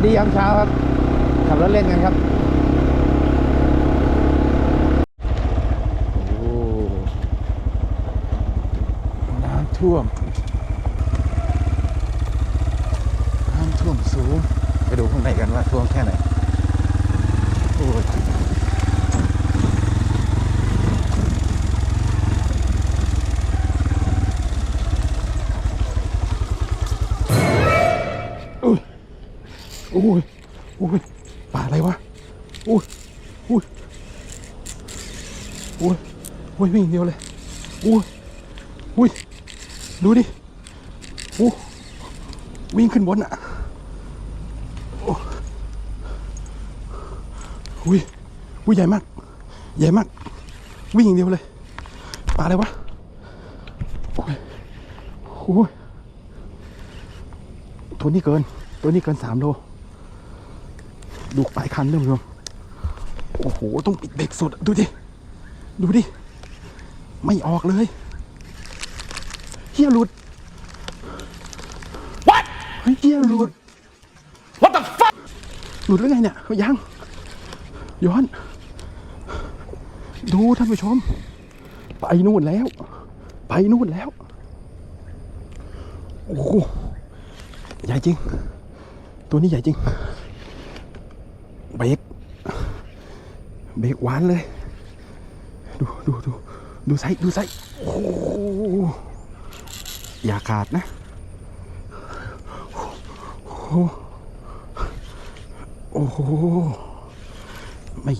วัสดียามเช้าครับ ขับรถเล่นกันครับโอ้น้ำท่วม น้ำท่วมสูง ไปดูข้างในกันว่าท่วมแค่ไหน โอ้ย อุ้ยอุ้ยป่าอะไรวะอุ้ยอุ้ยอุ้ยอุ้ยวิ่งเดียวเลยอุ้ยอุ้ยดูดิอู้วิ่งขึ้นบนอะอุ้ยอุ้ยใหญ่มาก ใหญ่มาก วิ่งอย่างเดียวเลยปลาอะไรวะโอ้ยโอ้ยตัวนี้เกิน ตัวนี้เกินสามโล ดูปลายคันเริ่มรวมโอ้โห ต้องปิดเบรกสุดอะดูดิ ดูดิ ไม่ออกเลยเฮียหลุด What เฮ้ยเฮียหลุด What the fuck หลุดแล้วไงเนี่ยยัง ย้อน ดูท่านผู้ชม ไปนู่นแล้ว ไปนู่นแล้ว โอ้โห ใหญ่จริง ตัวนี้ใหญ่จริง เบรกเบรกหวานเลย ดูดูดูดูไซดูไซโอ้อย่าขาดนะโอ้โหโอ้โหไม่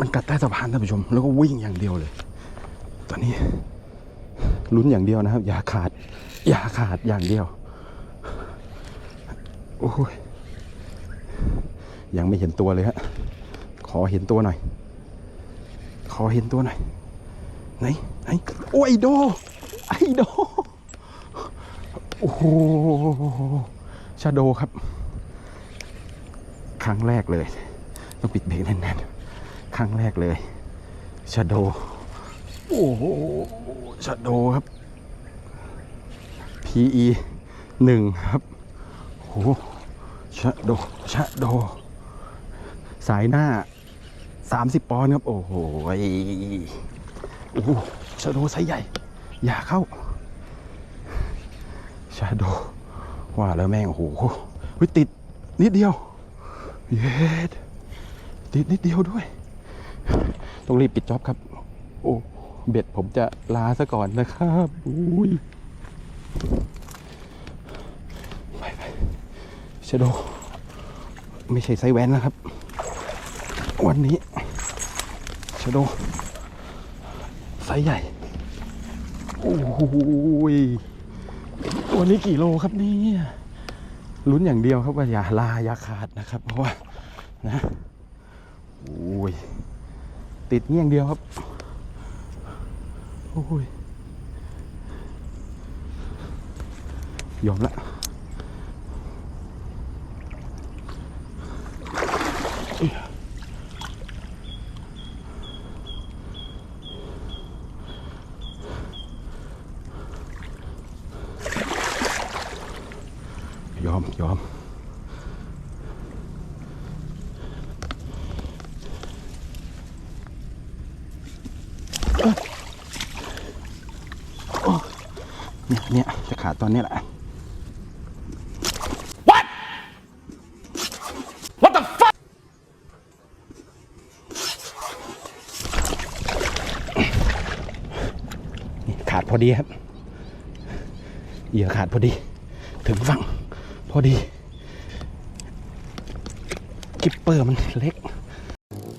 มันกัดใต้สะพานท่านผู้ชม แล้วก็วิ่งอย่างเดียวเลย ตอนนี้ลุ้นอย่างเดียวนะครับ อย่าขาด อย่าขาดอย่างเดียว โอ้ย ยังไม่เห็นตัวเลยฮะ ขอเห็นตัวหน่อย ขอเห็นตัวหน่อย ไหน ไหน โอ้ยโด ไอโด โอ้โหชาโดครับ ครั้งแรกเลย ต้องปิดเบรกแน่นๆ ครั้งแรกเลยชาโด โอ้โหชาโดครับ PE หนึ่งครับโอ้โหชาโดชาโด สายหน้า 30 ปอนด์ครับ โอ้โหโอ้โหชาโดไซส์ใหญ่ อย่าเข้า ชาโดว่าแล้วแม่ง โอ้โหเฮ้ยติดนิดเดียว เย็ดติดนิดเดียวด้วย ต้องรีบปิดจ็อบครับ โอ้ เบ็ดผมจะลาซะก่อนนะครับอุ้ยไปไปชาโดไม่ใช่ไซแวนนะครับ วันนี้ชโดไซส์ใหญ่ โอ้โหยวันนี้กี่โลครับเนี่ยลุ้นอย่างเดียวครับว่าอย่าลาอย่าขาดนะครับ เพราะว่านะโอ้ยติดเงี้ยงเดียวครับ โอ้ยยอมละย อมยอมเนี่ยเนี่ยจะขาดตอนนี้แหละ What What the fuck นี่ขาดพอดีครับเหยื่อขาดพอดี ถึงฝั่งพ อดีกิปเปอร์มันเล็ก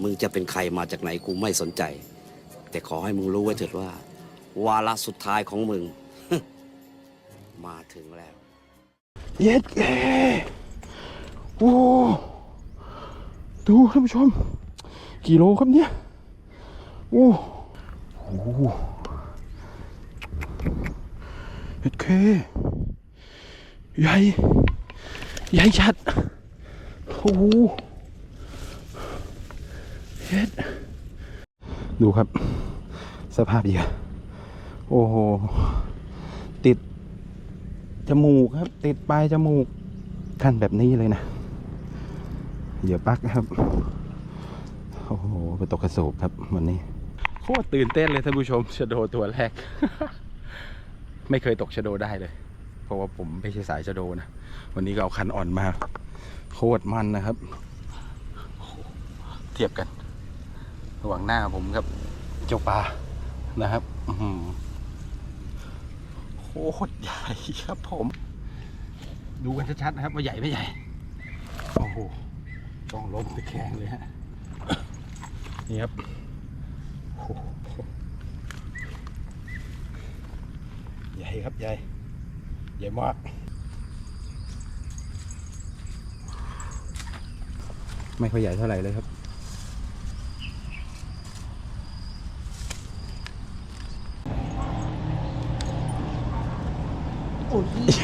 มึงจะเป็นใครมาจากไหนกูไม่สนใจ แต่ขอให้มึงรู้ไว้เถิดว่า วาระสุดท้ายของมึง มาถึงแล้ว เย็ดแกโอ้ดูท่านผู้ชม กี่โลครับเนี่ย โอ้โหเย็ดเคใหญ่ ใหญ่ชัดโอ้โหเย็ดดูครับ สภาพเหยื่อโอ้โห ติด จมูกครับ ติดปลายจมูกกันแบบนี้เลยนะเหยื่อปักครับ โอ้โห ไปตกกระสูบครับวันนี้ โคตรตื่นเต้นเลยท่านผู้ชมชะโดตัวแรก ไม่เคยตกชะโดได้เลย เพราะว่าผมไม่ใช่สายชะโดนะ วันนี้ก็เอาคันอ่อนมา โคตรมันนะครับ เทียบกัน ระหว่างหน้าผมครับ เจ้าปลานะครับโคตรใหญ่ครับผม ดูกันชัดๆนะครับ ว่าใหญ่ไม่ใหญ่ โอ้โหต้องล้มตะแคงเลยฮะ นี่ครับใหญ่ครับใหญ่ ใหญ่มากไม่ค่อยใหญ่เท่าไหร่เลยครับ โอ้ย